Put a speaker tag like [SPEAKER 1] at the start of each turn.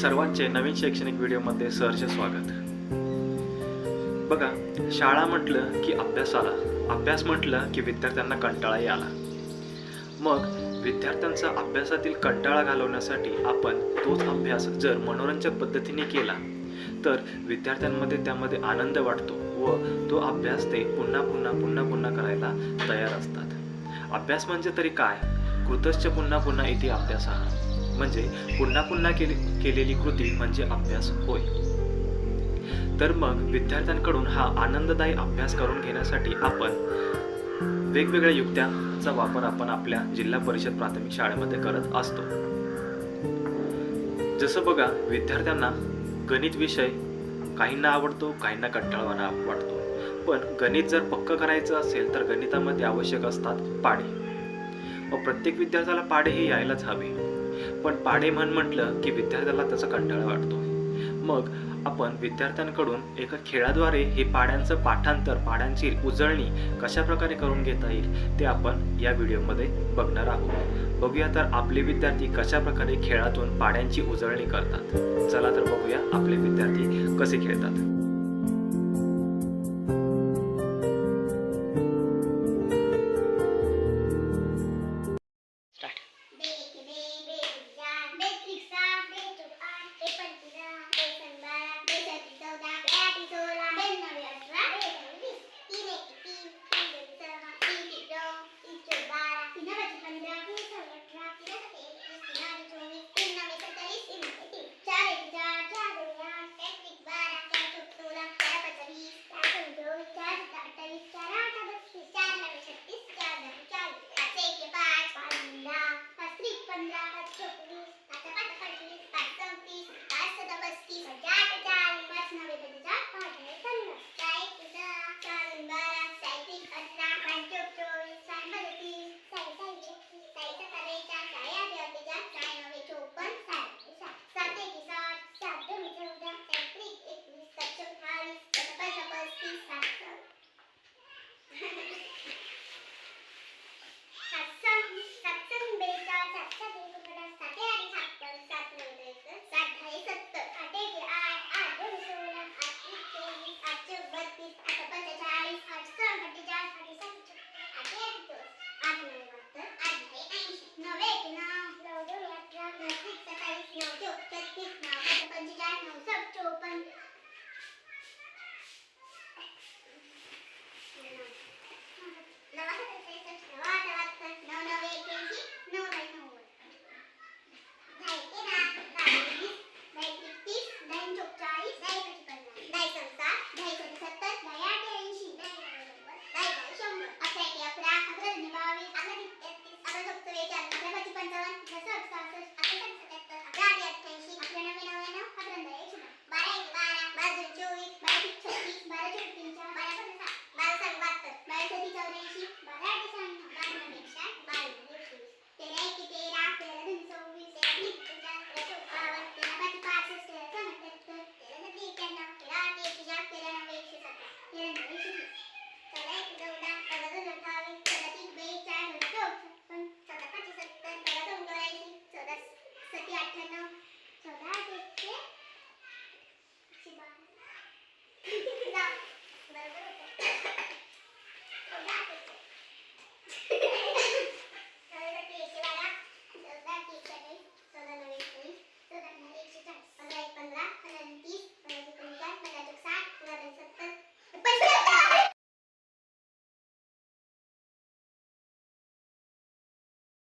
[SPEAKER 1] सर्वांचे नवीन शैक्षणिक व्हिडिओमध्ये सहर्ष स्वागत. बघा शाळा म्हटलं की अभ्यासाला अभ्यास म्हटलं की विद्यार्थ्यांना कंटाळाही आला. मग विद्यार्थ्यांचा अभ्यासातील कंटाळा घालवण्यासाठी आपण तोच अभ्यास जर मनोरंजक पद्धतीने केला तर विद्यार्थ्यांमध्ये त्यामध्ये आनंद वाटतो व तो अभ्यास ते पुन्हा पुन्हा पुन्हा पुन्हा करायला तयार असतात. अभ्यास म्हणजे तरी काय? कृतश्च पुन्हा पुन्हा इथे अभ्यास म्हणजे पुन्हा पुन्हा केली केलेली कृती म्हणजे अभ्यास होय. तर मग विद्यार्थ्यांकडून हा आनंददायी अभ्यास करून घेण्यासाठी आपण वेगवेगळ्या युक्त्यांचा वापर आपण आपल्या जिल्हा परिषद प्राथमिक शाळेमध्ये करत असतो. जसं बघा विद्यार्थ्यांना गणित विषय काहींना आवडतो काहींना कंटाळवाना वाटतो. पण गणित जर पक्क करायचं असेल तर गणितामध्ये आवश्यक असतात पाढे व प्रत्येक विद्यार्थ्याला पाढे हे यायलाच हवे. पण पाढे म्हण म्हटलं की विद्यार्थ्याला त्याचा कंटाळा वाटतो. मग आपण विद्यार्थ्यांकडून एका खेळाद्वारे हे पाड्यांचं पाठांतर पाड्यांची उजळणी कशा प्रकारे करून घेता येईल ते आपण या व्हिडिओमध्ये बघणार आहोत. बघूया तर आपले विद्यार्थी कशा प्रकारे खेळातून पाड्यांची उजळणी करतात. चला तर बघूया आपले विद्यार्थी कसे खेळतात.